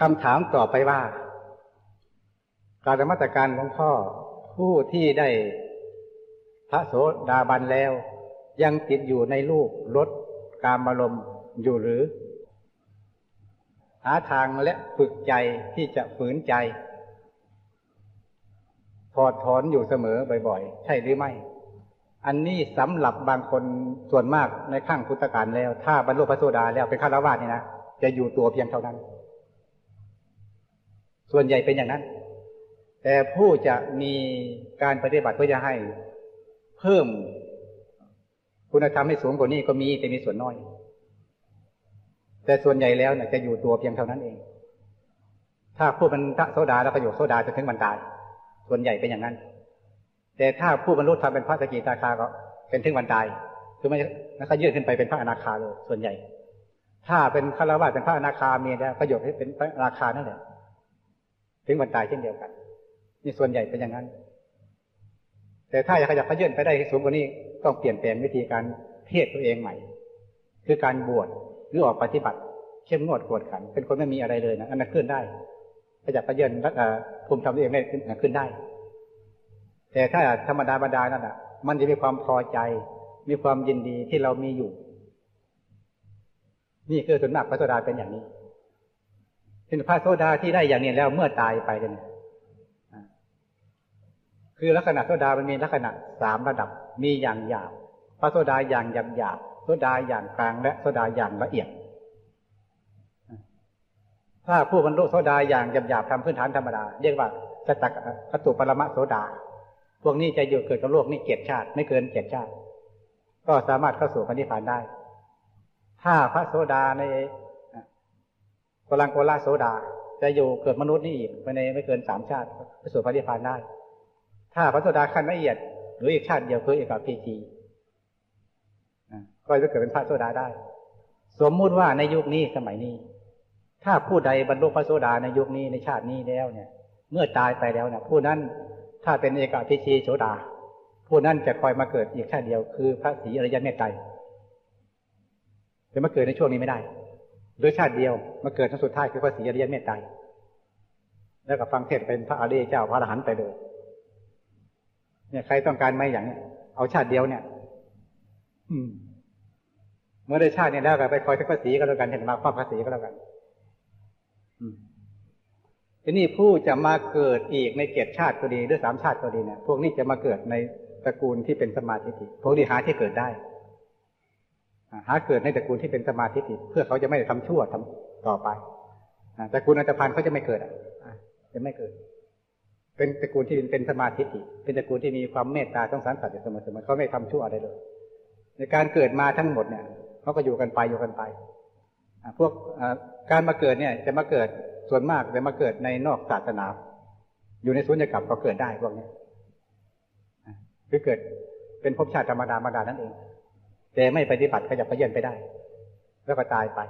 คำถามต่อไปว่า การธรรมตการของพ่อผู้ที่ได้พระโสดาบันแล้ว ยังติดอยู่ในรูปรสกามารมณ์อยู่หรือ หาทางและฝึกใจที่จะฝืนใจ ถอดถอนอยู่เสมอบ่อยๆ ใช่หรือไม่ อันนี้สำหรับบางคนส่วนมากในข้างพุทธการแล้ว ถ้าบรรลุพระโสดาแล้วเป็นฆราวาสนี่นะจะอยู่ตัวเพียงเท่านั้น ส่วนใหญ่เป็นอย่างนั้น แต่ผู้จะมีการปฏิบัติเพื่อจะให้เพิ่มคุณธรรมให้สูงกว่านี้ก็มีแต่มีส่วนน้อย แต่ส่วนใหญ่แล้วเนี่ยจะอยู่ตัวเพียงเท่านั้นเอง ถ้าผู้บรรลุโสดาแล้วประโยชน์โสดาจะถึงบรรดาส่วนใหญ่เป็นอย่างนั้น แต่ถ้าผู้บรรลุธรรมเป็นพระสกิทาคาก็เป็นถึงบรรดาคือไม่แล้วก็ยื่นขึ้นไปเป็นพระอนาคาเลยส่วนใหญ่ ถ้าเป็นฆราวาสเป็นพระอนาคามีแล้วประโยชน์ให้เป็นพระอนาคานั่นแหละ ถึงบรรดายเช่นเดียวกัน นี่ส่วนใหญ่เป็นอย่างนั้น แต่ถ้าอยากขยับขยื่นไปได้สูงกว่านี้ต้องเปลี่ยนแปลงวิธีการเทศตัวเองใหม่ คือการบวชหรือออกปฏิบัติเข้มงวดกวดขัน เป็นคนไม่มีอะไรเลยนะอันนั้นขึ้นได้ขยับขยื่นภูมิธรรมตัวเองได้ขึ้นได้ แต่ถ้าธรรมดาบรรดานั่นอะ มันจะมีความพอใจมีความยินดีที่เรามีอยู่ นี่คือส่วนมากพระสดาเป็นอย่างนี้ เป็นพระโสดาที่ได้อย่างนี้แล้วเมื่อตายไปเนี่ยคือลักษณะโซดามันมีลักษณะสามระดับ มีอย่างหยาบ พระโซดาอย่างหยาบหยาบโซดาอย่างกลางและโซดาอย่างละเอียด ถ้าผู้บรรลุโซดาอย่างหยาบหยาบทำพื้นฐานธรรมดา เรียกว่าสตักขตุปรมะโซดา พวกนี้จะอยู่เกิดกับโลกนี้เกียรติชาติ ไม่เกินเกียรติชาติ ก็สามารถเข้าสู่พระนิพพานได้ ถ้าพระโสดาใน กลังโกลาโสดา จะอยู่เกิดมนุษย์นี่อีกภายในไม่เกินสามชาติเข้าสู่พระนิพพานได้ ถ้าพระโสดาขั้นละเอียด หรืออีกชาติเดียวคือเอกพีจีก็จะเกิดเป็นพระโสดาได้ สมมุติว่าในยุคนี้สมัยนี้ ถ้าผู้ใดบรรลุพระโสดาในยุคนี้ในชาตินี้แล้วเนี่ย เมื่อตายไปแล้วเนี่ยผู้นั้นถ้าเป็นเอกพีจีโสดา ผู้นั้นจะคอยมาเกิดอีกชาติเดียวคือพระศรีอริยเมตไตรจะมาเกิดในช่วงนี้ไม่ได้ โดยชาติเดียวมาเกิดทั้งสุดท้ายคือพระศรีอริยเมตไตรแล้วก็ฟังเทศเป็นพระอริยเจ้าพระอรหันต์ไปเลยเนี่ยใครต้องการไหมอย่างเนี้ยเอาชาติเดียวเนี่ย อืม เมื่อได้ชาติเนี้แล้วก็ไปคอยทักภาษีก็แล้วกันเห็นมาครอบภาษีก็แล้วกัน อืมทีนี้ผู้จะมาเกิดอีกในเกียรติชาติก็ดีหรือสามชาติก็ดีเนี่ยพวกนี้จะมาเกิดในตระกูลที่เป็นสมาธิพวกนี้หาที่เกิดได้ หาเกิดในตระกูลที่เป็นสมาธิเพื่อเขาจะไม่ทำชั่วทำต่อไปตระกูลอันตรพันเขาจะไม่เกิดอะจะไม่เกิด เป็นตระกูลที่เป็นสมาธิเป็นตระกูลที่มีความเมตตาต้องสารสัตว์อยู่เสมอเสมอเขาไม่ทำชั่วอะไรเลย ในการเกิดมาทั้งหมดเนี่ยเขาก็อยู่กันไปอยู่กันไปพวกการมาเกิดเนี่ย จะมาเกิดส่วนมากจะมาเกิดในนอกศาสนา อยู่ในสุญญากรรมก็เกิดได้พวกนี้คือเกิดเป็นภพชาติธรรมดาธรรมดานั่นเอง แต่ไม่ปฏิบัติขยับขยื่นไปได้ แล้วก็ตายไป